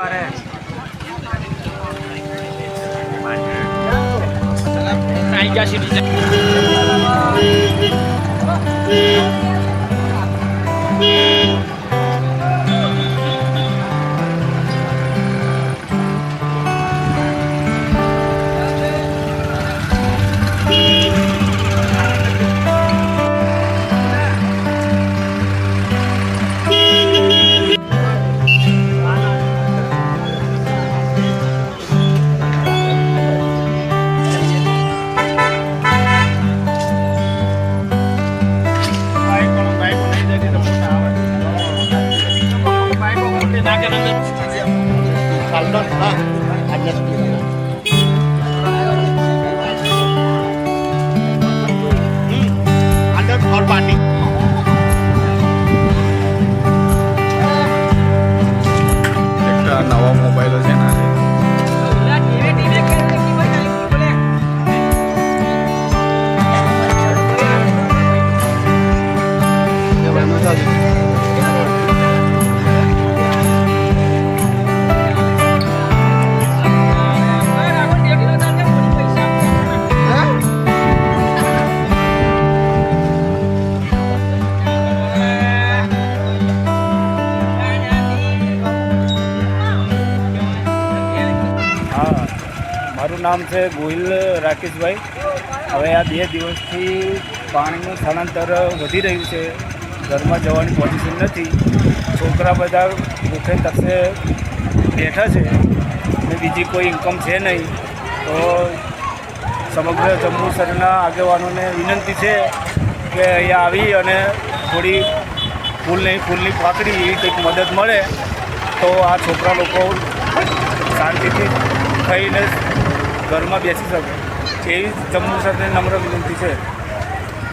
ગયા છે એક મારું નામ છે ગોહિલ રાકેશભાઈ. હવે આ બે દિવસથી પાણીનું સ્થળાંતર વધી રહ્યું છે. ઘરમાં જવાની પોઝિશન નથી. છોકરા બધા ભૂખે તકસે બેઠા છે. અને બીજી કોઈ ઇન્કમ છે નહીં. તો સમગ્ર જંબુસરના આગેવાનોને વિનંતી છે કે અહીંયા આવી અને થોડી ફૂલની ફૂલની પાકડી એવી કંઈક મદદ મળે તો આ છોકરા લોકો શાંતિથી ખાઈને ઘરમાં બેસી શકે. એવી જમ્મુ સાથે નમ્ર વિનંતી છે.